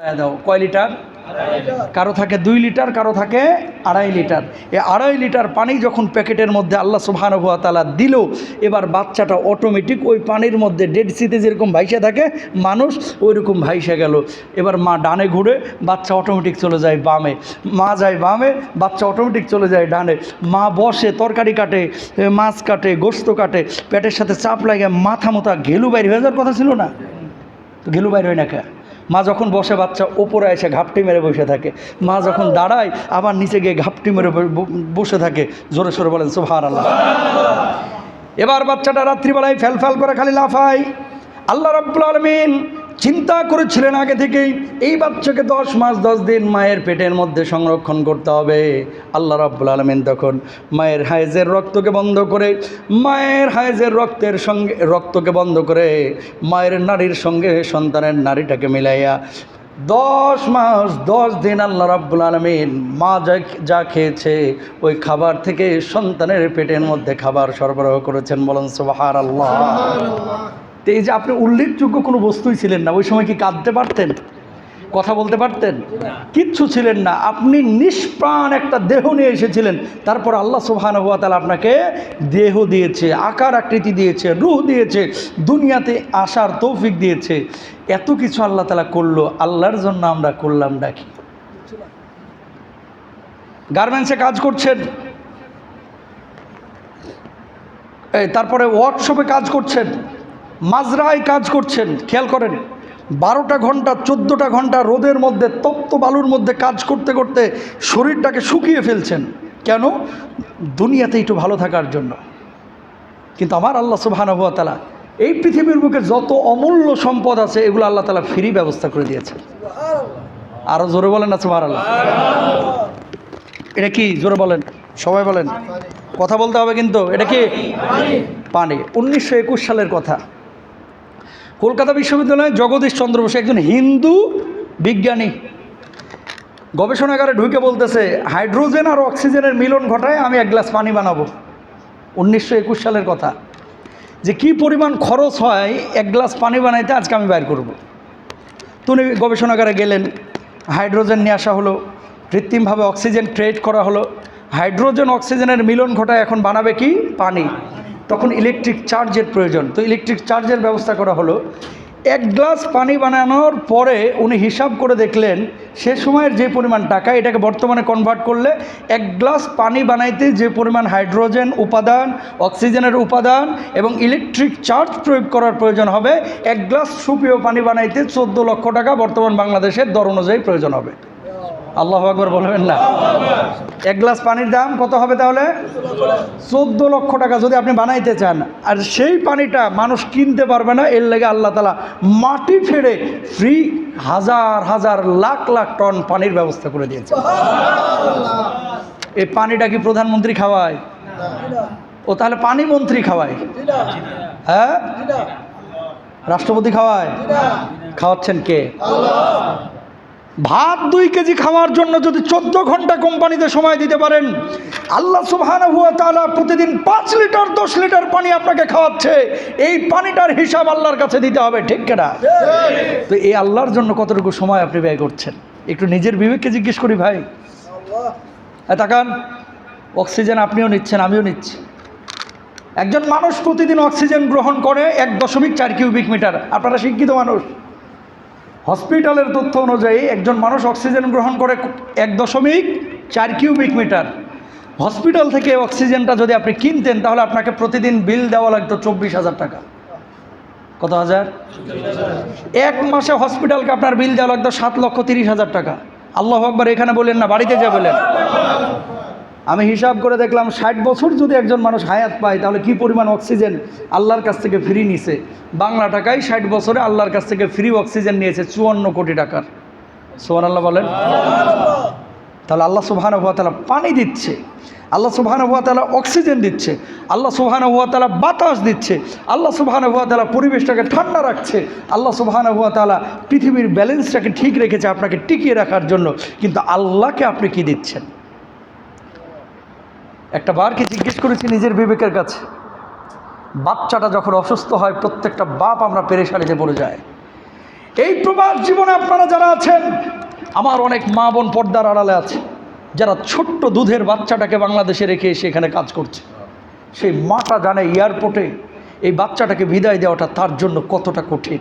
দাও, কয় লিটার? কারও থাকে দুই লিটার, কারও থাকে আড়াই লিটার। এই আড়াই লিটার পানি যখন প্যাকেটের মধ্যে আল্লাহ সুবহানাহুয়া তালা দিল, এবার বাচ্চাটা অটোমেটিক ওই পানির মধ্যে ডেড সিতে যেরকম ভাইসা থাকে, মানুষ ওই রকম ভাইসে গেল। এবার মা ডানে ঘুরে বাচ্চা অটোমেটিক চলে যায় বামে। মা যায় বামে, বাচ্চা অটোমেটিক চলে যায় ডানে। মা বসে, তরকারি কাটে, মাছ কাটে, গোস্ত কাটে। পেটের সাথে চাপ লাগে মাথা মোথা ঘেলু বাইর হয়ে যাওয়ার কথা ছিল না? তো ঘেলু বাইর হয় না কে? মা যখন বসে, বাচ্চা ওপরে এসে ঘাপটি মেরে বসে থাকে। মা যখন দাঁড়ায়, আবার নিচে গিয়ে ঘাপটি মেরে বসে থাকে। জোরে সোরে বলেন সোভার আল্লাহ এবার বাচ্চাটা রাত্রিবেলায় ফ্যাল ফ্যাল করে খালি লাফায়। আল্লাহ রব্বুল আলমিন চিন্তা করেছিলেন আগে থেকেই, এই বাচ্চাকে দশ মাস, দশ দিন মায়ের পেটের মধ্যে সংরক্ষণ করতে হবে। আল্লাহ রাব্বুল আলমিন তখন মায়ের হায়েজের রক্তকে বন্ধ করে, মায়ের হায়েজের রক্তের সঙ্গে, রক্তকে বন্ধ করে মায়ের নারীর সঙ্গে সন্তানের নারীটাকে মিলাইয়া দশ মাস, দশ দিন আল্লাহ রাব্বুল আলমিন মা যা যা খেয়েছে, ওই খাবার থেকে সন্তানের পেটের মধ্যে খাবার সরবরাহ করেছেন বলেন সুবাহার আল্লাহ তো এই যে আপনি উল্লেখযোগ্য কোনো বস্তুই ছিলেন না ওই সময় কি কাঁদতে পারতেন? কথা বলতে পারতেন? কিচ্ছু ছিলেন না। আপনি নিষ্প্রাণ একটা দেহ নিয়ে এসেছিলেন। তারপর আল্লাহ সুবহানাহু ওয়া তাআলা আপনাকে দেহ দিয়েছে আকার আকৃতি দিয়েছে রুহ দিয়েছে দুনিয়াতে আসার তৌফিক দিয়েছে। এত কিছু আল্লাহ তালা করল আল্লাহর জন্য আমরা করলাম ডাকি গার্মেন্টসে কাজ করছেন। এই তারপরে ওয়ার্কশপে কাজ করছেন। মাজরায় কাজ করছেন, খেয়াল করেন, বারোটা ঘণ্টা, চোদ্দোটা ঘণ্টা রোদের মধ্যে, তপ্ত বালুর মধ্যে কাজ করতে করতে শরীরটাকে শুকিয়ে ফেলছেন। কেন? দুনিয়াতে একটু ভালো থাকার জন্য। কিন্তু আমার আল্লাহ সুবহানাহু তালা এই পৃথিবীর বুকে যত অমূল্য সম্পদ আছে, এগুলো আল্লাহ তালা ফ্রি ব্যবস্থা করে দিয়েছেন। আরও জোরে বলেন না সুবহান আল্লাহ এটা কি? জোরে বলেন, সবাই বলেন। কথা বলতে হবে কিন্তু, এটা কি? পানি। উনিশশো একুশ সালের কথা। কলকাতা বিশ্ববিদ্যালয়ে জগদীশ চন্দ্র বসু একজন হিন্দু বিজ্ঞানী। গবেষণাগারে ঢুকে বলতেছে, হাইড্রোজেন আর অক্সিজেনের মিলন ঘটায় আমি এক গ্লাস পানি বানাবো। উনিশশো একুশ সালের কথা। যে কি পরিমাণ খরচ হয় এক গ্লাস পানি বানাইতে আজকে আমি বাইর করব। তুমি গবেষণাগারে গেলেন, হাইড্রোজেন নিয়ে আসা হলো, কৃত্রিমভাবে অক্সিজেন ট্রেড করা হলো। হাইড্রোজেন, অক্সিজেনের মিলন ঘটায় এখন বানাবে কি? পানি। তখন ইলেকট্রিক চার্জের প্রয়োজন। তো ইলেকট্রিক চার্জের ব্যবস্থা করা হলো। এক গ্লাস পানি বানানোর পরে উনি হিসাব করে দেখলেন, সে সময়ের যে পরিমাণ টাকা, এটাকে বর্তমানে কনভার্ট করলে এক গ্লাস পানি বানাইতে যে পরিমাণ হাইড্রোজেন উপাদান অক্সিজেনের উপাদান এবং ইলেকট্রিক চার্জ প্রয়োগ করার প্রয়োজন হবে, এক গ্লাস সুপেয় পানি বানাইতে চোদ্দ লক্ষ টাকা বর্তমান বাংলাদেশের দর অনুযায়ী প্রয়োজন হবে। আল্লাহ আকবর বলবেন না। এক গ্লাস পানির দাম কত হবে তাহলে? চোদ্দ লক্ষ টাকা যদি আপনি বানাইতে চান, আর সেই পানিটা মানুষ কিনতে পারবে না, এর লেগে আল্লাহ তালা মাটি ফেড়ে ফ্রি হাজার হাজার, লাখ লাখ টন পানির ব্যবস্থা করে দিয়েছে। এই পানিটা কি প্রধানমন্ত্রী খাওয়ায়? ও তাহলে পানি মন্ত্রী খাওয়ায়। হ্যাঁ? রাষ্ট্রপতি খাওয়ায়? খাওয়াচ্ছেন কে? ভাত দুই কেজি খাওয়ার জন্য যদি চোদ্দ ঘণ্টা কোম্পানিতে সময় দিতে পারেন আল্লাহ সুবহানাহু হুয়া তাআলা প্রতিদিন পাঁচ লিটার দশ লিটার পানি আপনাকে খাওয়াচ্ছে। এই পানিটার হিসাব আল্লাহর কাছে দিতে হবে ঠিক কেনা? তো এই আল্লাহর জন্য কতটুকু সময় আপনি ব্যয় করছেন? একটু নিজের বিবেককে জিজ্ঞেস করি ভাই। হ্যাঁ তাকান অক্সিজেন আপনিও নিচ্ছেন আমিও নিচ্ছি। একজন মানুষ প্রতিদিন অক্সিজেন গ্রহণ করে এক দশমিক চার কিউবিক মিটার। আপনারা শিক্ষিত মানুষ। হসপিটালের তথ্য অনুযায়ী একজন মানুষ অক্সিজেন গ্রহণ করে এক দশমিক চার কিউবিক মিটার। হসপিটাল থেকে অক্সিজেনটা যদি আপনি কিনতেন, তাহলে আপনাকে প্রতিদিন বিল দেওয়া লাগতো চব্বিশ হাজার টাকা। কত হাজার? এক মাসে হসপিটালকে আপনার বিল দেওয়া লাগতো সাত লক্ষ তিরিশ হাজার টাকা। আল্লাহ আকবার, এখানে বলেন না, বাড়িতে যা বলেন। আমি হিসাব করে দেখলাম ষাট বছর যদি একজন মানুষ হায়াত পায়, তাহলে কি পরিমাণ অক্সিজেন আল্লাহর কাছ থেকে ফ্রি নিছে? বাংলা টাকায় ষাট বছরে আল্লাহর কাছ থেকে ফ্রি অক্সিজেন নিয়েছে চুয়ান্ন কোটি টাকার। সোহান আল্লাহ বলেন। তাহলে আল্লাহ সুবহান হুয়া তালা পানি দিচ্ছে। আল্লাহ সুবহান হুয়া তালা অক্সিজেন দিচ্ছে। আল্লাহ সুবহান হুয়া তালা বাতাস দিচ্ছে। আল্লাহ সুবহান হুয়া তালা পরিবেশটাকে ঠান্ডা রাখছে। আল্লাহ সুবহান হুয়া তালা পৃথিবীর ব্যালেন্সটাকে ঠিক রেখেছে আপনাকে টিকিয়ে রাখার জন্য। কিন্তু আল্লাহকে আপনি কি দিচ্ছেন? একটা বারকে জিজ্ঞেস করেছি নিজের বিবেকের কাছে, বাচ্চাটা যখন অসুস্থ হয়, প্রত্যেকটা বাপ আমরা পেরেশানিতে পড়ে যায় এই প্রবাস জীবনে আপনারা যারা আছেন, আমার অনেক মা বোন পর্দার আড়ালে আছে, যারা ছোট্ট দুধের বাচ্চাটাকে বাংলাদেশে রেখে এসে এখানে কাজ করছে। সেই মাটা জানে এয়ারপোর্টে এই বাচ্চাটাকে বিদায় দেওয়াটা তার জন্য কতটা কঠিন।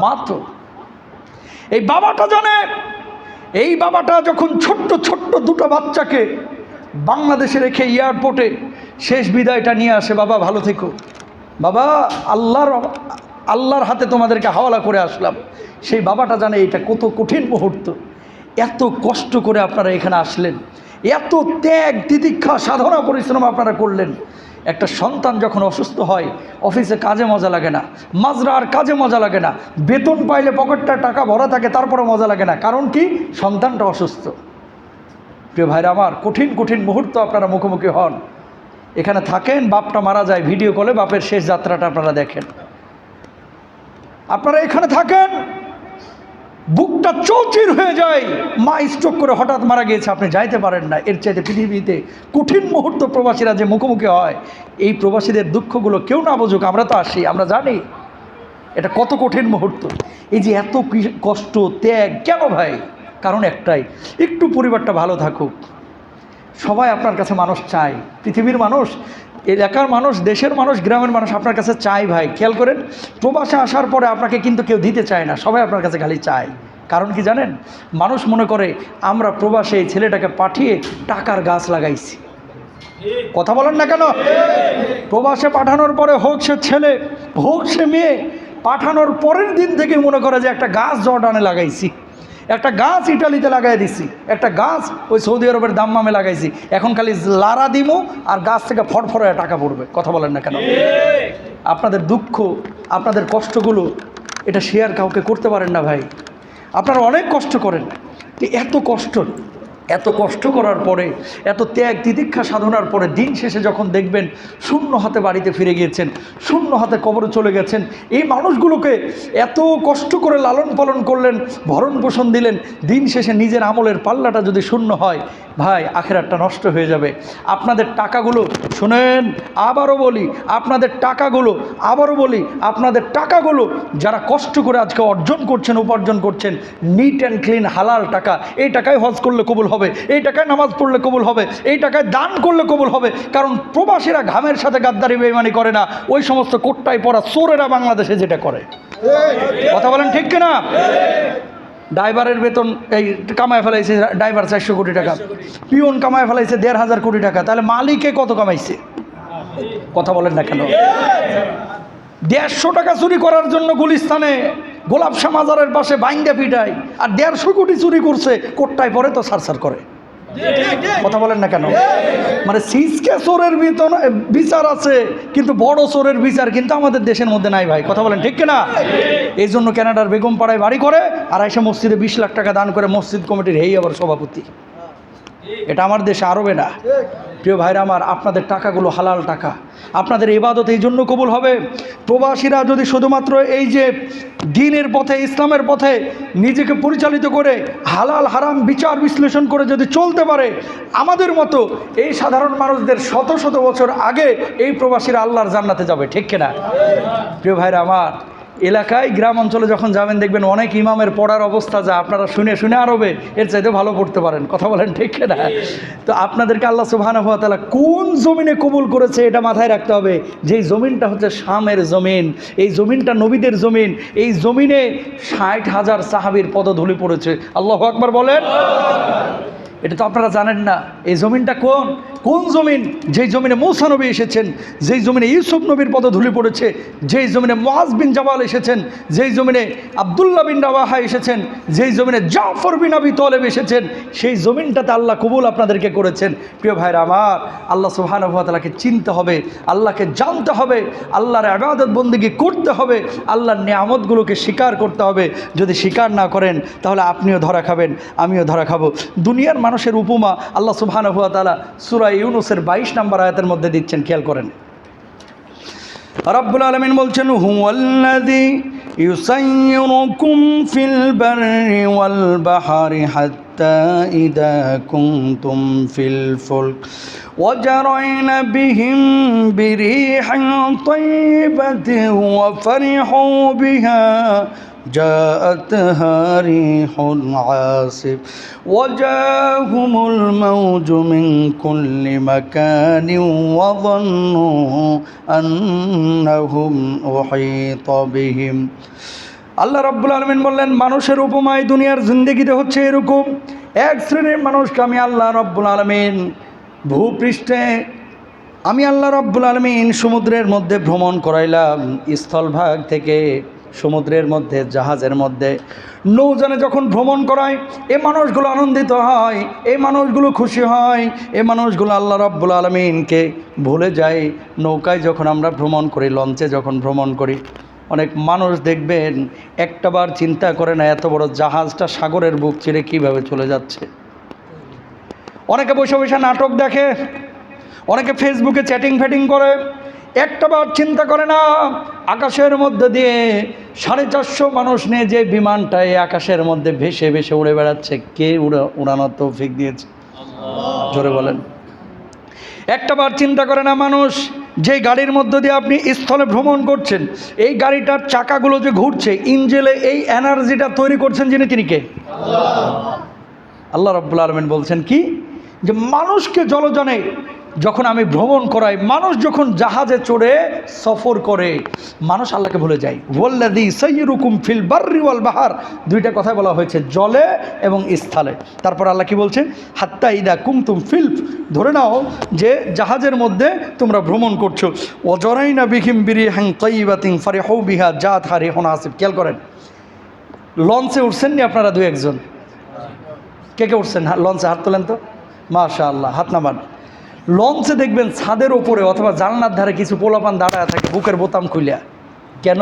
মা তো এই বাবাটা জানে, এই বাবাটা যখন ছোট্ট ছোট্ট দুটো বাচ্চাকে বাংলাদেশে রেখে এয়ারপোর্টে শেষ বিদায়টা নিয়ে আসে, বাবা ভালো থেকো। বাবা, আল্লাহর আল্লাহর হাতে তোমাদেরকে হাওয়ালা করে আসলাম। সেই বাবাটা জানে এটা কত কঠিন মুহূর্ত। এত কষ্ট করে আপনারা এখানে আসলেন। এত ত্যাগ, তিতিক্ষা, সাধনা, পরিশ্রম আপনারা করলেন। একটা সন্তান যখন অসুস্থ হয়, অফিসে কাজে মজা লাগে না মাজরার কাজে মজা লাগে না, বেতন পাইলে পকেটটা টাকা ভরা থাকে তারপরে মজা লাগে না। কারণ কি? সন্তানটা অসুস্থ। প্রিয় ভাইরা আমার, কঠিন কঠিন মুহূর্ত আপনারা মুখোমুখি হন। এখানে থাকেন, বাপটা মারা যায় ভিডিও কলে, বাপের শেষ যাত্রাটা আপনারা দেখেন। আপনারা এখানে থাকেন, বুকটা চৌচির হয়ে যায়, মা স্ট্রোক করে হঠাৎ মারা গিয়েছে, আপনি যাইতে পারেন না। এর চাইতে পৃথিবীতে কঠিন মুহূর্ত প্রবাসীরা যে মুখোমুখি হয়, এই প্রবাসীদের দুঃখগুলো কেউ না বুঝুক, আমরা তো আসি, আমরা জানি। এটা কত কঠিন মুহূর্ত। এই যে এত কষ্ট, ত্যাগ, কেন ভাই? কারণ একটাই, একটু পরিবারটা ভালো থাকুক। সবাই আপনার কাছে মানুষ চায়। পৃথিবীর মানুষ, এলাকার মানুষ, দেশের মানুষ, গ্রামের মানুষ আপনার কাছে চায় ভাই। খেয়াল করেন, প্রবাসে আসার পরে আপনাকে কিন্তু কেউ দিতে চায় না, সবাই আপনার কাছে খালি চায়। কারণ কি জানেন? মানুষ মনে করে, আমরা প্রবাসে এই ছেলেটাকে পাঠিয়ে টাকার গাছ লাগাইছি। কথা বলেন না কেন? প্রবাসে পাঠানোর পরে হোক সে ছেলে, হোক সে মেয়ে, পাঠানোর পরের দিন থেকে মনে করে যে একটা গাছ জর্ডানে লাগাইছি। একটা গাছ ইটালিতে লাগাই দিছি। একটা গাছ ওই সৌদি আরবের দাম্মামে লাগাইছি। এখন খালি লারা দিমু আর গাছ থেকে ফটফড়ে টাকা পড়বে। কথা বলেন না কেন? আপনাদের দুঃখ, আপনাদের কষ্টগুলো এটা শেয়ার কাউকে করতে পারেন না ভাই। আপনারা অনেক কষ্ট করেন। এত কষ্ট এত কষ্ট করার পরে, এত ত্যাগ তিতিক্ষা সাধনার পরে দিন শেষে যখন দেখবেন শূন্য হাতে বাড়িতে ফিরে গিয়েছেন, শূন্য হাতে কবরে চলে গেছেন, এই মানুষগুলোকে এত কষ্ট করে লালন পালন করলেন, ভরণ পোষণ দিলেন, দিন শেষে নিজের আমলের পাল্লাটা যদি শূন্য হয়, ভাই, আখেরাতটা নষ্ট হয়ে যাবে। আপনাদের টাকাগুলো, শুনেন, আবারও বলি, আপনাদের টাকাগুলো, আবারও বলি, আপনাদের টাকাগুলো যারা কষ্ট করে আজকে অর্জন করছেন, উপার্জন করছেন নিট অ্যান্ড ক্লিন হালাল টাকা, এই টাকায় হজ করলে কবুল হবে। এই টাকায় নামাজ পড়লে কবুল হবে, এই টাকায় দান করলে কবুল হবে। কারণ প্রবাসীরা ঘামের সাথে গাদ্দারি, বেইমানি করে না। ওই সমস্ত কোট্টায় পড়া চোরেরা বাংলাদেশে যেটা করে। কথা বলেন ঠিক কিনা? ড্রাইভারের বেতন, এই কামায় ফেলাইছে ড্রাইভার চারশো কোটি টাকা পিওন কামায় ফেলাইছে দেড় হাজার কোটি টাকা। তাহলে মালিকে কত কামাইছে? কথা বলেন না কেন? দেড়শো টাকা চুরি করার জন্য গুলিস্তানে গোলাপ শাহ মাজারের পাশে বাইঙ্গা পিটায়, আর দেড়শো কোটি চুরি করছে, কোট্টায় পরে তো সারসার করে। কথা বলেন না কেন? মানে সিসকে চোরের বেতন বিচার আছে, কিন্তু বড় চোরের বিচার কিন্তু আমাদের দেশের মধ্যে নাই ভাই। কথা বলেন ঠিক কিনা? এই জন্য ক্যানাডার বেগম পাড়ায় বাড়ি করে, আর এসে মসজিদে বিশ লাখ টাকা দান করে মসজিদ কমিটির হেই আবার সভাপতি। এটা আমার দেশে আরবে না প্রিয় ভাইরা আমার, আপনাদের টাকাগুলো হালাল টাকা। আপনাদের ইবাদত এই জন্য কবুল হবে। প্রবাসীরা যদি শুধুমাত্র এই যে দিনের পথে, ইসলামের পথে নিজেকে পরিচালিত করে, হালাল, হারাম বিচার বিশ্লেষণ করে যদি চলতে পারে, আমাদের মতো এই সাধারণ মানুষদের শত শত বছর আগে এই প্রবাসীরা আল্লাহর জান্নাতে যাবে, ঠিক কিনা? প্রিয় ভাইরা আমার এলাকায় গ্রাম অঞ্চলে যখন যাবেন, দেখবেন অনেক ইমামের পড়ার অবস্থা যা আপনারা শুনে শুনে আরবে এর চাইতে ভালো পড়তে পারেন। কথা বলেন ঠিক না তো আপনাদেরকে আল্লাহ সুবহান তাআলা কোন জমিনে কবুল করেছে এটা মাথায় রাখতে হবে। যেই জমিনটা হচ্ছে শামের জমিন, এই জমিনটা নবীদের জমিন, এই জমিনে ষাট হাজার সাহাবির পদধূলি পড়েছে। আল্লাহ আকবার বলেন। এটা তো আপনারা জানেন না, এই জমিনটা কোন? কোন জমিন? যেই জমিনে মৌসা নবী এসেছেন, যেই জমিনে ইউসুফ নবীর পদধূলি পড়েছে, যেই জমিনে মোয়াজ বিন জাবাল এসেছেন, যেই জমিনে আবদুল্লাহ বিন রাওয়াহা এসেছেন, যেই জমিনে জাফর বিন আবি তলেব এসেছেন, সেই জমিনটাতে আল্লাহ কবুল আপনাদেরকে করেছেন। প্রিয় ভাইরা আমার, আল্লাহ সুহানুভাতালাকে চিনতে হবে, আল্লাহকে জানতে হবে, আল্লাহর আবাদত বন্দিগি করতে হবে, আল্লাহর নিয়ামতগুলোকে স্বীকার করতে হবে। যদি স্বীকার না করেন, তাহলে আপনিও ধরা খাবেন, আমিও ধরা খাব। দুনিয়ার মানুষের উপমা আল্লাহ সুবহানাহুয়াতালা সুরা ইউনুসের বাইশ নম্বর আয়াতের মধ্যে দিচ্ছেন খেয়াল করেন রব্বুল আলমিন বলছেন হুয়াল্লাযী ইউসাইয়িরুকুম ফিল বাররি ওয়াল বাহরি হাত্তা ইদা কুনতুম ফিল ফুলক وجرين بهم بريح طيبة وفرحوا بها جاءتها ريح عاصف وجاءهم الموج من كل مكان وظنوا أنهم أحيط بهم আল্লাহ রাব্বুল আলমিন বললেন মানুষের উপমায় দুনিয়ার জিন্দগিতে হচ্ছে এরকম এক শ্রেণীর মানুষকে আমি আল্লাহ রব্বুল আলমিন ভূপৃষ্ঠে আমি আল্লাহ রব্বুল আলমিন সমুদ্রের মধ্যে ভ্রমণ করাইলাম স্থলভাগ থেকে সমুদ্রের মধ্যে, জাহাজের মধ্যে। নৌজানে যখন ভ্রমণ করায়, এ মানুষগুলো আনন্দিত হয় এই মানুষগুলো খুশি হয়, এ মানুষগুলো আল্লাহ রব্বুল আলমিনকে ভুলে যায়। নৌকায় যখন আমরা ভ্রমণ করি, লঞ্চে যখন ভ্রমণ করি, অনেক মানুষ দেখবেন, একটাবার চিন্তা করে না, এত বড় জাহাজটা সাগরের বুক চিরে কীভাবে চলে যাচ্ছে। অনেকে বসে বসে নাটক দেখে, অনেকে ফেসবুকে চ্যাটিং ফ্যাটিং করে, একটাবার চিন্তা করে না, আকাশের মধ্যে দিয়ে সাড়ে চারশো মানুষ নিয়ে যে বিমানটা এই আকাশের মধ্যে ভেসে ভেসে উড়ে বেড়াচ্ছে, কে উড়া, উড়ানোর তৌফিক দিয়েছে? জোরে বলেন। একটাবার চিন্তা করে না মানুষ, যে গাড়ির মধ্য দিয়ে আপনি স্থলে ভ্রমণ করছেন, এই গাড়িটার চাকাগুলো যে ঘুরছে, ইঞ্জেলে এই এনার্জিটা তৈরি করছেন যিনি, তিনি কে? আল্লাহ রব্বুল আলমিন বলছেন কি? যে মানুষকে জলজনে যখন আমি ভ্রমণ করাই, মানুষ যখন জাহাজে চড়ে সফর করে, মানুষ আল্লাহকে ভুলে যায়। ওয়াল্লাদি সৈয়রুকুম ফিল বার্রি ওয়াল বাহার। দুইটা কথা বলা হয়েছে, জলে এবং স্থলে। তারপর আল্লাহ কি বলছে হাত্তা ইদা কুমতুম ফিল্প ধরে নাও যে জাহাজের মধ্যে তোমরা ভ্রমণ করছ। অজরাইনা বিহিম বিরি হ্যাং তৈবাতিং ফারে হৌ বিহা জাত হারে হোনা আসিফ খেয়াল করেন। লঞ্চে উঠছেন নি আপনারা দু একজন? কে কে উঠছেন? লঞ্চে হাত তোলেন তো? মাশা আল্লাহ হাত নামান। লঞ্চে দেখবেন ছাদের ওপরে অথবা জানলার ধারে কিছু পোলাপান দাঁড়ায় থাকে, বুকের বোতাম খুলিয়া কেন?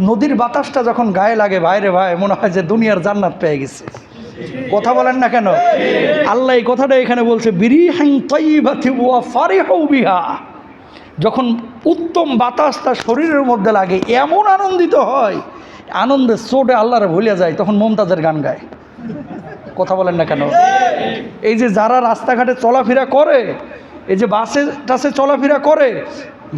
নদীর বাতাসটা যখন গায়ে লাগে, ভাইরে ভাই, মনে হয় যে দুনিয়ার জান্নাত পেয়ে গেছে। কথা বলেন না কেন? আল্লাহ এই কথাটা এখানে বলছে যখন উত্তম বাতাস তার শরীরের মধ্যে লাগে, এমন আনন্দিত হয় আনন্দে চোটে আল্লাহরে ভুলিয়া যায়, তখন মমতাজের গান গায়। কথা বলেন না কেন? এই যে যারা রাস্তাঘাটে চলাফেরা করে এই যে বাসে, টাসে চলাফেরা করে,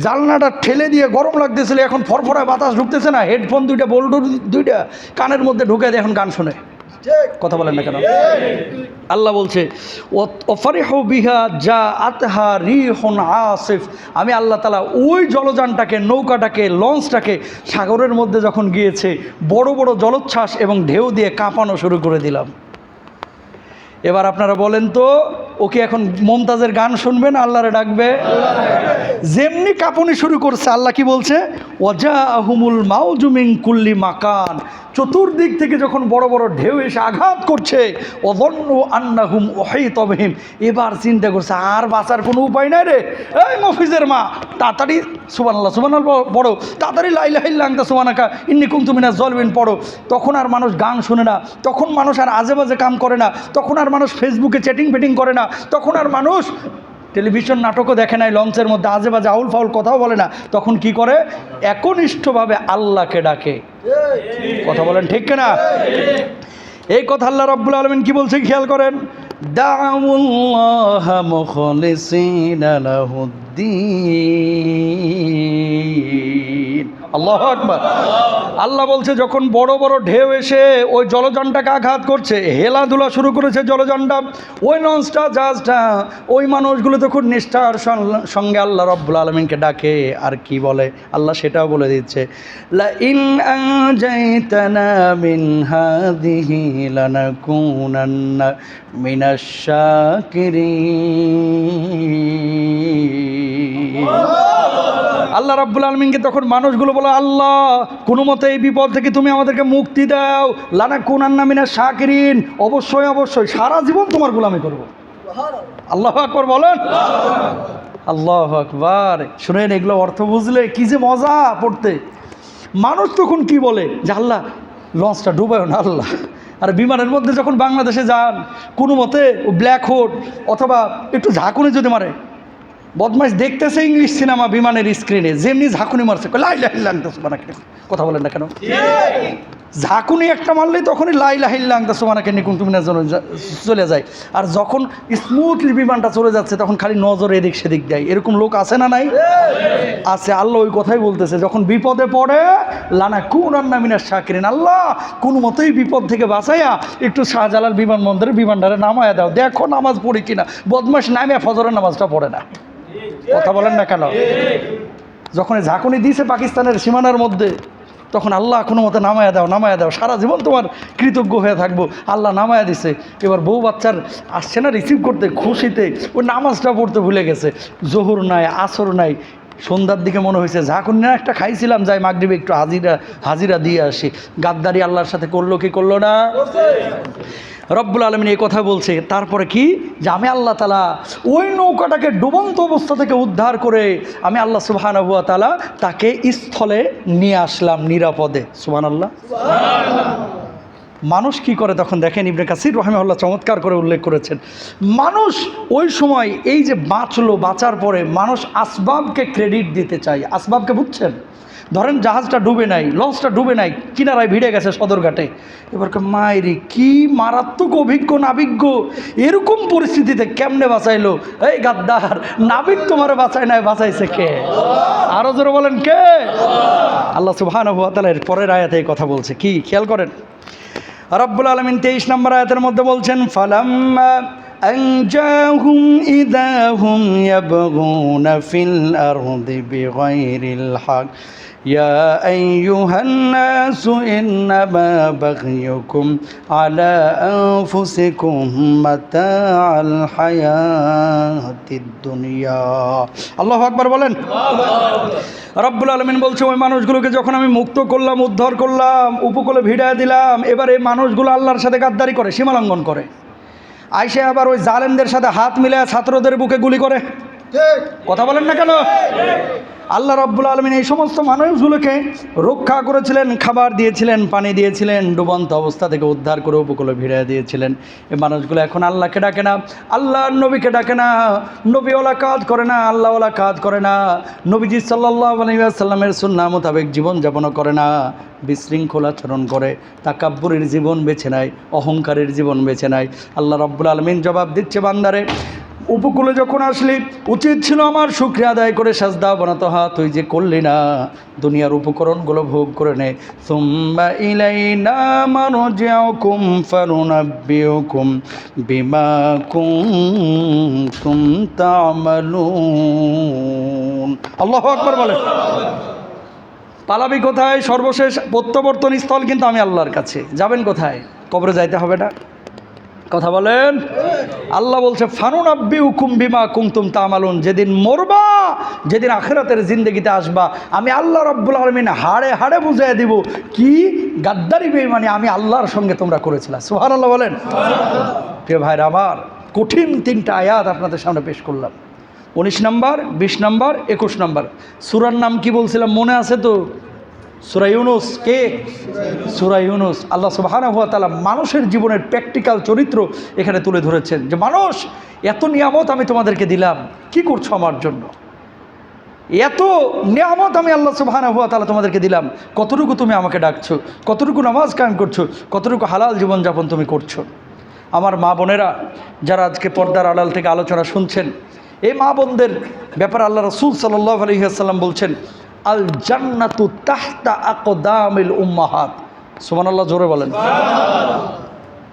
জানলাটা ঠেলে দিয়ে গরম লাগতেছিল, এখন ফরফরায় বাতাস ঢুকতেছে না, হেডফোন দুইটা বোল্ডুর দুইটা কানের মধ্যে ঢুকে দিয়ে এখন গান শোনে। কথা বলেন না কেন? আল্লাহ বলছে বিহা যা আতহা রিহন আসিফ। আমি আল্লাহ তালা ওই জলযানটাকে, নৌকাটাকে, লঞ্চটাকে সাগরের মধ্যে যখন গিয়েছে, বড় বড় জলোচ্ছ্বাস এবং ঢেউ দিয়ে কাঁপানো শুরু করে দিলাম। এবার আপনারা বলেন তো ওকে এখন মমতাজের গান শুনবেন? আল্লাহরে ডাকবে। যেমনি কাঁপুনি শুরু করছে, আল্লাহ কি বলছে? ওজা আহুমুল মাউজুমিং কুল্লি মাকান। চতুর্দিক থেকে যখন বড় বড় ঢেউ এসে আঘাত করছে অদন্য আন্নাহুম ওহাই তবহিম এবার চিন্তা করছে, আর বাঁচার কোনো উপায় নাই রে। এই মফিজের মা, তাড়াতাড়ি সুবান আল্লাহ সুবান পড়ো তাড়াতাড়ি লাইলাহিল্লাংটা সুবানাকা ইন্নি কুমতুমিনা জলবিন পড়ো। তখন আর মানুষ গান শুনে না, তখন মানুষ আর আজে বাজে কাম করে না, তখন আর মানুষ ফেসবুকে চ্যাটিং ফেটিং করে না, তখন আর মানুষ টেলিভিশন নাটকও দেখে নাই, লঞ্চের মধ্যে আজে বাজে আউল ফাউল কথাও বলে না। তখন কি করে? একনিষ্ঠভাবে আল্লাহকে ডাকে। কথা বলেন ঠিক না এই কথা আল্লাহ রব্বুল আলমিন কি বলছে খেয়াল করেন? দাউল্লাহ আল্লাহ আকবার। আল্লাহ বলছে, যখন বড় বড় ঢেউ এসে ওই জলযানটাকে আঘাত করছে, হেলাধুলা শুরু করেছে জলযানটা, ওই লঞ্চটা জাহাজটা ওই মানুষগুলো তো খুব নিষ্ঠার সঙ্গে আল্লাহ রব্বুল আলমিনকে ডাকে, আর কি বলে? আল্লাহ সেটাও বলে দিচ্ছে লা ইন শাকিরিন আল্লাহ রাব্বুল আলমিনকে তখন মানুষগুলো বলো, আল্লাহ, কোনো মতে এই বিপদ থেকে তুমি আমাদেরকে মুক্তি দাও। লানা কুনান নামিনা শাকিরিন। অবশ্যই অবশ্যই, সারা জীবন তোমার গোলামি করব। আল্লাহ আকবর বলেন। আল্লাহ আকবার। শুনেন, এগুলো অর্থ বুঝলে কি যে মজা পড়তে। মানুষ তখন কি বলে? যে, আল্লাহ, লঞ্চটা ডুবায় না, আল্লাহ। আর বিমানের মধ্যে যখন বাংলাদেশে যান, কোনো মতে ব্ল্যাক হোড অথবা একটু ঝাঁকুনি যদি মারে বদমাইশ দেখতেছে ইংলিশ সিনেমা বিমানের স্ক্রিনে, যেমনি ঝাঁকুনি মারছে লাই লাগতেছে বানা কথা বলেন না কেন? ঝাঁকুনি একটা মারলেই তখনই লাই লাহিল্লা আংতা সোমানাকে নিকুন তুমি চলে যায়। আর যখন স্মুথলি বিমানটা চলে যাচ্ছে, তখন খালি নজর এদিক সেদিক দেয়। এরকম লোক আছে না নাই? আছে, আল্লাহ ওই কথাই বলতেছে, যখন বিপদে পড়ে, লানা কোন নামিনার শাকরিন, আল্লাহ, কোনো মতোই বিপদ থেকে বাঁচাইয়া একটু শাহজালাল বিমানবন্দরে বিমানটারে নামায়া দাও। দেখো নামাজ পড়ি কিনা। বদমাস নামে ফজরের নামাজটা পড়ে না। কথা বলেন না কেন? যখন ঝাঁকুনি দিয়েছে পাকিস্তানের সীমানার মধ্যে, তখন আল্লাহ কোনো মতে নামায়া দাও নামায়া দাও। সারা জীবন তোমার কৃতজ্ঞ হয়ে থাকব। আল্লাহ নামায়া দিছে। এবার বউ বাচ্চার আসছে না রিসিভ করতে, খুশিতে ওই নামাজটা পড়তে ভুলে গেছে। জোহর নাই, আসর নাই সন্ধ্যার দিকে মনে হয়েছে, ঝাঁকুনি না, একটা খাইছিলাম, যাই মাগরিবে একটু হাজিরা হাজিরা দিয়ে আসি। গাদ্দারি আল্লাহর সাথে করল কি করল না? রব্বুল আলমিন এই কথা বলছে। তারপরে কি? যে আমি আল্লাহ তালা ওই নৌকাটাকে ডুবন্ত অবস্থা থেকে উদ্ধার করে আমি আল্লাহ সুবহান হুয়া তালা তাকে স্থলে নিয়ে আসলাম নিরাপদে। সুবহান আল্লাহ মানুষ কি করে তখন দেখেন ইবনে কাসির রহমাল্লাহ চমৎকার করে উল্লেখ করেছেন। মানুষ ওই সময় এই যে বাঁচলো, বাঁচার পরে মানুষ আসবাবকে ক্রেডিট দিতে চায়। আসবাবকে বুঝছেন? ধরেন জাহাজটা ডুবে নাই, লঞ্চটা ডুবে নাই, কিনারায় ভিড়ে গেছে সদরঘাটে। এবার কে মায়েরি কি মারাত্মক অভিজ্ঞ, নাবিজ্ঞ। এরকম পরিস্থিতিতে কেমনে বাঁচাইলো? এই গাদ্দার, নাবিক তোমার বাঁচায় নাই, বাঁচাইছে কে? আরও জোরে বলেন, কে? আল্লাহ সুবহান এর পরের আয়াতে এই কথা বলছে। কি, খেয়াল করেন? রব্বুল আলমিন তেইশ নম্বর আয়াতের মধ্যে বলছেন ফালাম أنجاهم إذا هم يبغون في الأرض بغير الحق يا أيها الناس إنما بغيكم على أنفسكم متاع الحياة الدنيا الله أكبر বলেন রব্বুল আলমিন বলছে ওই মানুষগুলোকে যখন আমি মুক্ত করলাম উদ্ধার করলাম উপকূলে ভিড়ায় দিলাম এবার এই মানুষগুলো আল্লাহর সাথে গাদ্দারি করে সীমালঙ্ঘন করে আইসে আবার ওই জালেমদের সাথে হাত মিলায় ছাত্রদের বুকে গুলি করে কথা বলেন না কেন আল্লাহ রব্বুল আলমিন এই সমস্ত মানুষগুলোকে রক্ষা করেছিলেন, খাবার দিয়েছিলেন, পানি দিয়েছিলেন, ডুবন্ত অবস্থা থেকে উদ্ধার করে উপকূলে ভিড়ে দিয়েছিলেন। এই মানুষগুলো এখন আল্লাহকে ডাকে না আল্লাহ নবীকে ডাকে না, নবীওয়ালা কাজ করে না, আল্লাহওয়ালা কাজ করে না, নবীজি সাল্লাহ আলহিসাল্লামের সুন্না মোতাবেক জীবনযাপনও করে না, বিশৃঙ্খল আচরণ করে, তাকাব্বুরের জীবন বেছে নেয়, অহংকারের জীবন বেছে নেয়। আল্লাহ রব্বুল আলমিন জবাব দিচ্ছে বান্দারে উপকূলে যখন আসলি, উচিত ছিল আমার শুক্রিয়া আদায় করে সাজদা বানাতো হা তুই যে করলি না, দুনিয়ার উপকরণগুলো ভোগ করে নে। সুম্মা ইলাই না মানো যাও কুম ফারুনাব্বিউকুম বিমা কুম তুম তামালুন। আল্লাহু আকবার বলে পালাবি কোথায়? সর্বশেষ প্রত্যাবর্তন স্থল কিন্তু আমি আল্লাহর কাছে। যাবেন কোথায়? কবরে যাইতে হবে না? কথা বলেন। আল্লাহ বলছে ফানুন আব্বি হুকুম বিমা কুমতুম তামালুন, যেদিন মরবা, যেদিন আখেরাতের জিন্দগিতে আসবা, আমি আল্লাহ রব্বুল আলমিন হাড়ে হাড়ে বুঝাই দিব, কি গাদ্দারি বেমানি আমি আল্লাহর সঙ্গে তোমরা করেছিলা। সোহার আল্লাহ বলেন। প্রিয় ভাইরা আমার, কঠিন তিনটা আয়াত আপনাদের সামনে পেশ করলাম। উনিশ নম্বর, বিশ নম্বর, একুশ নম্বর। সুরার নাম কি বলছিলাম, মনে আছে তো? সুরা ইউনুস কে? সুরা ইউনুস। আল্লাহ সুবাহানা হুয়া তালা মানুষের জীবনের প্র্যাকটিক্যাল চরিত্র এখানে তুলে ধরেছেন যে, মানুষ, এত নিয়ামত আমি তোমাদেরকে দিলাম। কি করছ আমার জন্য? এত নিয়ামত আমি আল্লাহ সুবাহানা হুয়া তালা তোমাদেরকে দিলাম। কতটুকু তুমি আমাকে ডাকছো? কতটুকু নামাজ কায়েম করছ? কতটুকু হালাল জীবনযাপন তুমি করছ? আমার মা বোনেরা, যারা আজকে পর্দার আড়াল থেকে আলোচনা শুনছেন, এই মা বোনদের ব্যাপারে আল্লাহ রসুল সাল্লাহ আলহিহাসাল্লাম বলছেন আল জান্নাতু তাহতা আকদামিল উম্মাহাত। সুমান আল্লাহ জোরে বলেন।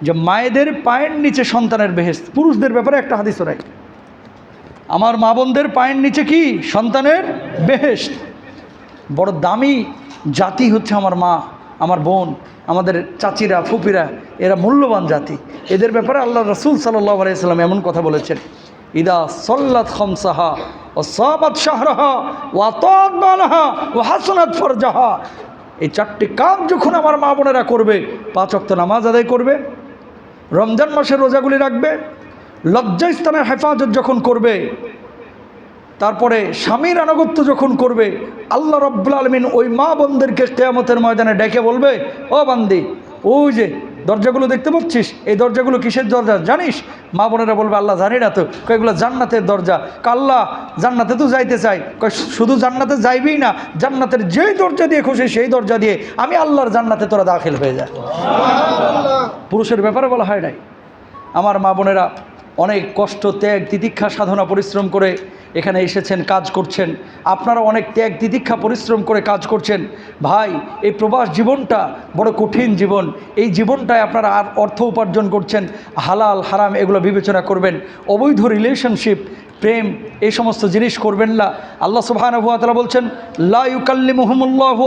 যে মায়েদের পায়ের নিচে সন্তানের বেহেস্ত পুরুষদের ব্যাপারে একটা হাদিস রাই আমার মা বোনদের পায়ের নিচে কি? সন্তানের বেহেস্ত বড় দামি জাতি হচ্ছে আমার মা আমার বোন আমাদের চাচিরা ফুপিরা এরা মূল্যবান জাতি। এদের ব্যাপারে আল্লাহ রসুল সাল্লাহ আলাইসাল্লাম এমন কথা বলেছেন। ইদা সল্লাত খমসাহা ও সাবাত শাহরাহা ও আতদ বালাহা ও হাসনাত ফরজাহা। এই চারটি কাজ যখন আমার মা বোনেরা করবে, পাঁচ অক্ত নামাজ আদায় করবে, রমজান মাসের রোজাগুলি রাখবে লজ্জাস্থানের হেফাজত যখন করবে, তারপরে স্বামীর আনুগত্য যখন করবে, আল্লাহ রব্বুল আলমিন ওই মা বোনদেরকে কেয়ামতের ময়দানে ডেকে বলবে, ও বান্দি, ওই যে দরজাগুলো দেখতে পাচ্ছিস? এই দরজাগুলো কিসের দরজা? জানিস? মা বোনেরা বলবে আল্লাহ জানি না তো। কয়েকগুলো জান্নাতের দরজা। কাল্লা জান্নাতে তো যাইতে চাই কয় শুধু জান্নাতে যাইবেই না জান্নাতের যেই দরজা দিয়ে খুশি সেই দরজা দিয়ে আমি আল্লাহর জান্নাতে তোরা দাখিল হয়ে যায় পুরুষের ব্যাপারে বলা হয় নাই। আমার মা বোনেরা অনেক কষ্ট, ত্যাগ, তিতিক্ষা, সাধনা, পরিশ্রম করে এখানে এসেছেন, কাজ করছেন। আপনারা অনেক ত্যাগ, তিতিক্ষা, পরিশ্রম করে কাজ করছেন। ভাই, এই প্রবাস জীবনটা বড় কঠিন জীবন। এই জীবনটায় আপনারা আর অর্থ উপার্জন করছেন, হালাল, হারাম এগুলো বিবেচনা করবেন। অবৈধ রিলেশনশিপ প্রেম, এই সমস্ত জিনিস করবেন না। আল্লাহ সুবাহানুভাতালা বলছেন, লা ইউকাল্লি মুহম্মল্লাহ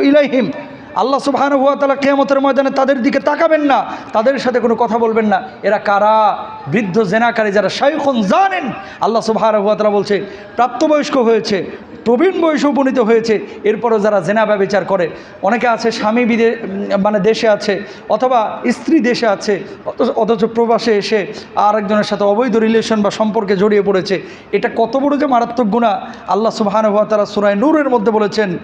ইলাইহিম। আল্লাহ সুবহানাহু ওয়া তাআলা কিয়ামতের ময়দানে তাদের দিকে তাকাবেন না, তাদের সাথে কোনো কথা বলবেন না। এরা কারা? বৃদ্ধ জেনাকারী যারা শাইখুন জানেন, আল্লাহ সুবহানাহু ওয়া তাআলা বলছে, প্রাপ্তবয়স্ক হয়েছে, প্রবীণ বয়সে উপনীত হয়েছে, এরপরও যারা জেনা ব্যবচার করে, অনেকে আছে স্বামী বিদে মানে দেশে আছে, অথবা স্ত্রী দেশে আছে, অথচ- প্রবাসে এসে আরেকজনের সাথে অবৈধ রিলেশন বা সম্পর্কে জড়িয়ে পড়েছে। এটা কত বড় যে মারাত্মক গুণা আল্লাহ সুবহানাহু ওয়া তাআলা সূরা নূরের মধ্যে বলেছেন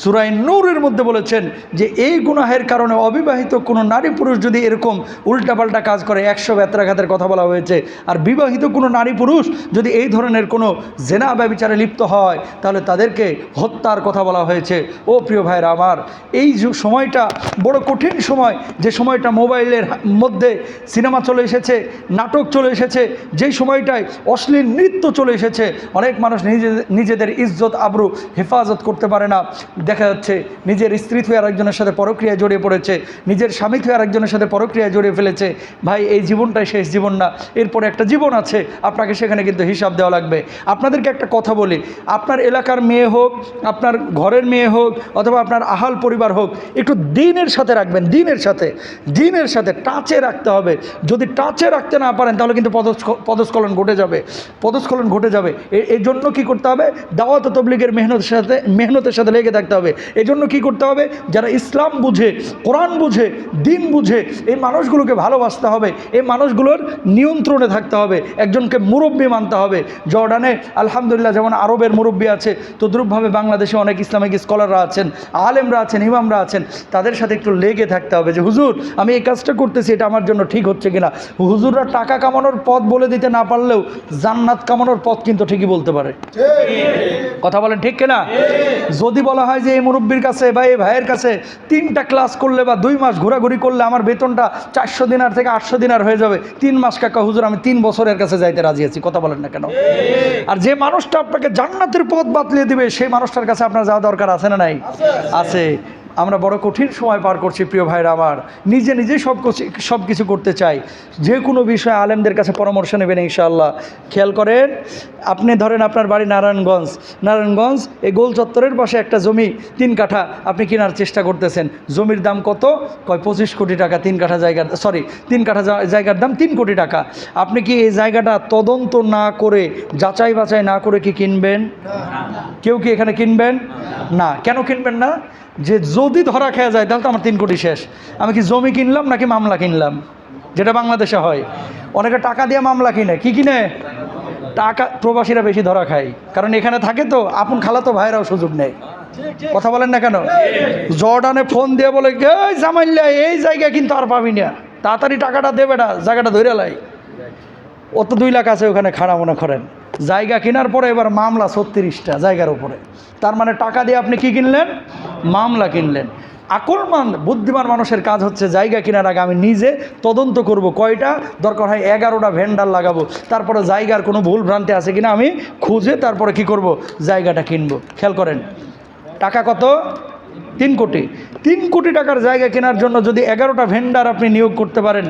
সুরাই নূরের মধ্যে বলেছেন যে এই গুনাহের কারণে অবিবাহিত কোনো নারী পুরুষ যদি এরকম উল্টাপাল্টা কাজ করে, একশো ব্যত্রাঘাতের কথা বলা হয়েছে, আর বিবাহিত কোনো নারী পুরুষ যদি এই ধরনের কোনো জেনা ব্যবিচারে লিপ্ত হয়, তাহলে তাদেরকে হত্যার কথা বলা হয়েছে। ও প্রিয় ভাইরা আমার, এই সময়টা বড় কঠিন সময়, যে সময়টা মোবাইলের মধ্যে সিনেমা চলে এসেছে, নাটক চলে এসেছে যেই সময়টায় অশ্লীল নৃত্য চলে এসেছে, অনেক মানুষ নিজে, নিজেদের ইজ্জত, আবরু, হেফাজত করতে পারে না। দেখা যাচ্ছে নিজের স্ত্রী থেকে আরেকজনের সাথে পরক্রিয়া জড়িয়ে পড়েছে, নিজের স্বামী থেকে আরেকজনের সাথে পরক্রিয়া জড়িয়ে ফেলেছে। ভাই, এই জীবনটাই শেষ জীবন না। এরপরে একটা জীবন আছে, আপনাকে সেখানে কিন্তু হিসাব দেওয়া লাগবে। আপনাদেরকে একটা কথা বলি, আপনার এলাকার মেয়ে হোক, আপনার ঘরের মেয়ে হোক, অথবা আপনার আহাল পরিবার হোক, একটু দিনের সাথে রাখবেন, দিনের সাথে। দিনের সাথে টাচে রাখতে হবে। যদি টাচে রাখতে না পারেন, তাহলে কিন্তু পদস্খ- পদস্খলন ঘটে যাবে। পদস্খলন ঘটে যাবে। এ- এই জন্য কী করতে হবে? দাওয়াত তবলিগের মেহনতের সাথে মেহনতের সাথে লেগে থাকতে হবে। এই জন্য কী করতে হবে? যারা ইসলাম বুঝে কোরআন বুঝে দিন বুঝে এই মানুষগুলোকে ভালোবাসতে হবে। এই মানুষগুলোর নিয়ন্ত্রণে থাকতে হবে। একজনকে মুরব্বী মানতে হবে। জর্ডানে আলহামদুলিল্লাহ যেমন আরবের মুরব্বী আছে তদ্রুপভাবে বাংলাদেশে অনেক ইসলামিক স্কলাররা আছেন আলেমরা আছেন ইমামরা আছেন তাদের সাথে একটু লেগে থাকতে হবে যে হুজুর আমি এই কাজটা করতেছি এটা আমার জন্য ঠিক হচ্ছে কিনা? হুজুররা টাকা কামানোর পথ বলে দিতে না পারলেও জান্নাত কামানোর পথ কিন্তু ঠিকই বলতে পারে। কথা বলেন ঠিক কিনা? যদি বলা হয় যে এই মুরব্বীর কাছে বা এই ভাইয়ের কাছে তিনটা ক্লাস করলে বা দুই মাস ঘোরাঘুরি করলে আমার বেতনটা চারশো দিনার থেকে আটশো দিনার হয়ে যাবে। তিন মাস কাকা হুজুর, আমি তিন বছরের কাছে যাইতে রাজি আছি, কথা বলেন না কেন? আর যে মানুষটা আপনাকে জান্নাতের পথ বাতলিয়ে দিবে, সেই মানুষটার কাছে আপনার যাওয়া দরকার আছে না নাই? আছে। আমরা বড় কঠিন সময় পার করছি, প্রিয় ভাইরা আমার। নিজে নিজেই সব সব কিছু করতে চাই। যে কোনো বিষয়ে আলেমদের কাছে পরামর্শ নেবেন ইনশাআল্লাহ। খেয়াল করেন, আপনি ধরেন আপনার বাড়ি নারায়ণগঞ্জ। নারায়ণগঞ্জ, এই গোল চত্বরের পাশে একটা জমি, তিন কাঠা আপনি কেনার চেষ্টা করতেছেন। জমির দাম কত? কয়, পঁচিশ কোটি টাকা, তিন কাঠা জায়গার সরি, তিন কাঠা জায়গার দাম তিন কোটি টাকা। আপনি কি এই জায়গাটা তদন্ত না করে যাচাই বাছাই না করে কি কিনবেন? কেউ কি এখানে কিনবেন? না। কেন কিনবেন না? যে যদি ধরা খেয়ে যায়, তাহলে তো আমার তিন কোটি শেষ। আমি কি জমি কিনলাম নাকি মামলা কিনলাম? যেটা বাংলাদেশে হয়। অনেকে টাকা দিয়ে মামলা কিনে। কি কিনে? টাকা প্রবাসীরা বেশি ধরা খায়। কারণ এখানে থাকে তো, আপন খালাতো ভাইরাও সুযোগ নেয়। কথা বলেন না কেন? জর্ডানে ফোন দিয়ে বলে, এই জামাইল্লা, এই জায়গা কিন্তু আর পাবি না। তাড়াতাড়ি টাকাটা দেবে না জায়গাটা ধরে লাই। অত দুই লাখ আছে ওখানে খাড়া মনে করেন। জায়গা কেনার পরে এবার মামলা ছত্রিশটা জায়গার উপরে। তার মানে টাকা দিয়ে আপনি কি কিনলেন? মামলা কিনলেন। আকলমান, বুদ্ধিমান মানুষের কাজ হচ্ছে জায়গা কেনার আগে আমি নিজে তদন্ত করব কয়টা? দরকার হয় এগারোটা ভেন্ডার লাগাবো। তারপরে জায়গার কোনো ভুল ভ্রান্তি আছে কিনা আমি খুঁজে তারপরে কি করব? জায়গাটা কিনবো। খেয়াল করেন, টাকা কত? তিন কোটি। তিন কোটি টাকার জায়গা কেনার জন্য যদি এগারোটা ভেন্ডার আপনি নিয়োগ করতে পারেন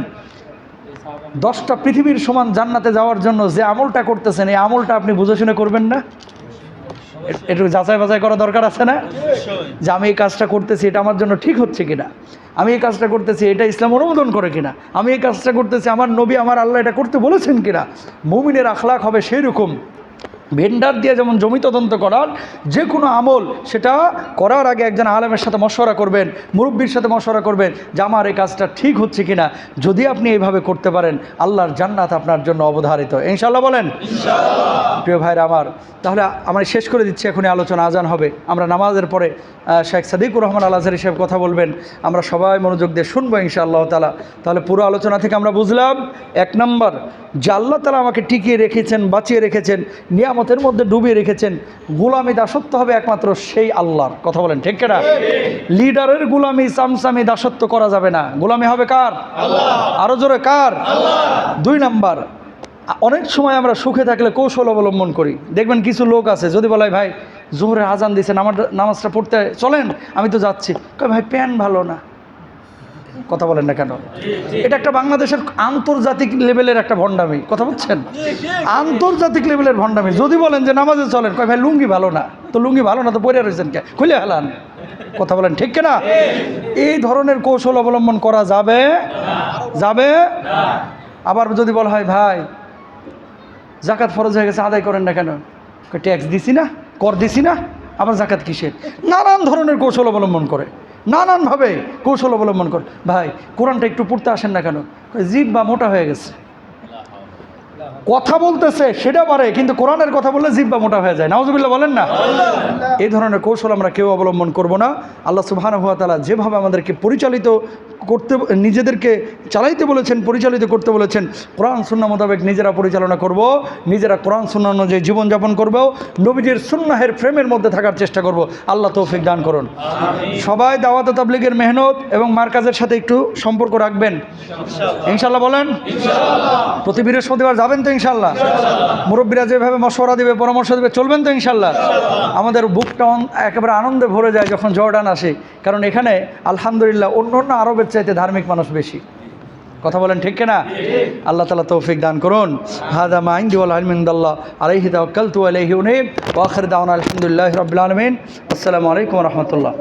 দশটা পৃথিবীর সমান জান্নাতে যাওয়ার জন্য যে আমলটা করতেছেন, এই আমলটা আপনি বুঝে শুনে করবেন না? একটু যাচাই বাছাই করা দরকার আছে না? যে আমি এই কাজটা করতেছি, এটা আমার জন্য ঠিক হচ্ছে কিনা? আমি এই কাজটা করতেছি, এটা ইসলাম অনুমোদন করে কিনা? আমি এই কাজটা করতেছি, আমার নবী আমার আল্লাহ এটা করতে বলেছেন কিনা? মুমিনের আখলাখ হবে সেই রকম ভেন্ডার দিয়ে যেমন জমি তদন্ত করার যে কোনো আমল সেটা করার আগে একজন আলেমের সাথে মশওয়ারা করবেন মুরব্বীর সাথে মশওয়ারা করবেন যে আমার এই কাজটা ঠিক হচ্ছে কিনা। যদি আপনি এইভাবে করতে পারেন আল্লাহর জান্নাত আপনার জন্য অবধারিত। ইনশাল্লাহ বলেন? প্রিয় ভাইরা আমার তাহলে আমরা শেষ করে দিচ্ছি এখনই আলোচনা আজান হবে। আমরা নামাজের পরে শেখ সাদিকুর রহমান আল আজহার হিসেবে কথা বলবেন। আমরা সবাই মনোযোগ দিয়ে শুনব ইনশাআল্লাহ তালা তাহলে পুরো আলোচনা থেকে আমরা বুঝলাম এক নম্বর যে আল্লাহ তালা আমাকে টিকিয়ে রেখেছেন বাঁচিয়ে রেখেছেন নিয়ামতের মধ্যে ডুবিয়ে রেখেছেন গোলামি দাসত্ব হবে একমাত্র সেই আল্লাহর। কথা বলেন ঠিক না লিডারের গোলামি চামচামি দাসত্ব করা যাবে না। গোলামি হবে কার? আরও জোরে কার? দুই নাম্বার অনেক সময় আমরা সুখে থাকলে কৌশল অবলম্বন করি। দেখবেন কিছু লোক আছে যদি বলাই ভাই জোহরে আজান দিয়েছেন আমার নামাজটা পড়তে চলেন আমি তো যাচ্ছি। কয় ভাই প্যান ভালো না। কথা বলেন না কেন? এটা একটা বাংলাদেশের আন্তর্জাতিক লেভেলের একটা ভণ্ডামি, কথা বলছেন আন্তর্জাতিক লেভেলের ভণ্ডামি। যদি বলেন যে নামাজে চলেন, কয়, ভাই, লুঙ্গি ভালো না। তো লুঙ্গি ভালো না, তো পরে রয়েছেন কে? খুলে হেলান কথা বলেন, ঠিক না এই ধরনের কৌশল অবলম্বন করা যাবে? যাবে? আবার যদি বলা হয়, ভাই, জাকাত ফরজ হয়ে গেছে, আদায় করেন না কেন? ট্যাক্স দিছি না, কর দিছি না, আবার জাকাত কিসের? নানান ধরনের কৌশল অবলম্বন করে। নানানভাবে কৌশল অবলম্বন কর। ভাই, কোরআনটা একটু পড়তে আসেন না কেন? জিভ বা মোটা হয়ে গেছে। কথা বলতেছে সেটা পারে কিন্তু কোরআনের কথা বললে জিব্বা মোটা হয়ে যায়। নাওজবিল্লা বলেন না? এই ধরনের কৌশল আমরা কেউ অবলম্বন করব না। আল্লাহ সুবহান হুয়া তালা যেভাবে আমাদেরকে পরিচালিত করতে নিজেদেরকে চালাইতে বলেছেন পরিচালিত করতে বলেছেন কোরআন সুন্না মোতাবেক নিজেরা পরিচালনা করব নিজেরা কোরআন সুন্না অনুযায়ী জীবনযাপন করব নবীজির সুন্নাহের ফ্রেমের মধ্যে থাকার চেষ্টা করব। আল্লাহ তৌফিক দান করুন। সবাই দাওয়াত ও তাবলিগের মেহনত এবং মার্কাজের সাথে একটু সম্পর্ক রাখবেন। ইনশাল্লাহ বলেন? প্রতি বৃহস্পতিবার যাবেন তো ইনশাল্লাহ। মুরব্বীরা যেভাবে মশওয়ারা দিবে, পরামর্শ দেবে, চলবেন তো ইনশাল্লাহ। আমাদের বুকটা একেবারে আনন্দে ভরে যায় যখন জর্ডান আসে। কারণ এখানে আলহামদুলিল্লাহ অন্য অন্য আরবের চাইতে ধার্মিক মানুষ বেশি। কথা বলেন ঠিক না আল্লাহ তালা তৌফিক দান করুন। হাদা মাইন্দি ওয়াল আলমিন্দাল্লাহ আলাইহি তাওয়াক্কালতু আলাইহি উনীব। আখির আলহামদুলিল্লাহ আলামিন। আসসালামু আলাইকুম রাহমাতুল্লাহ।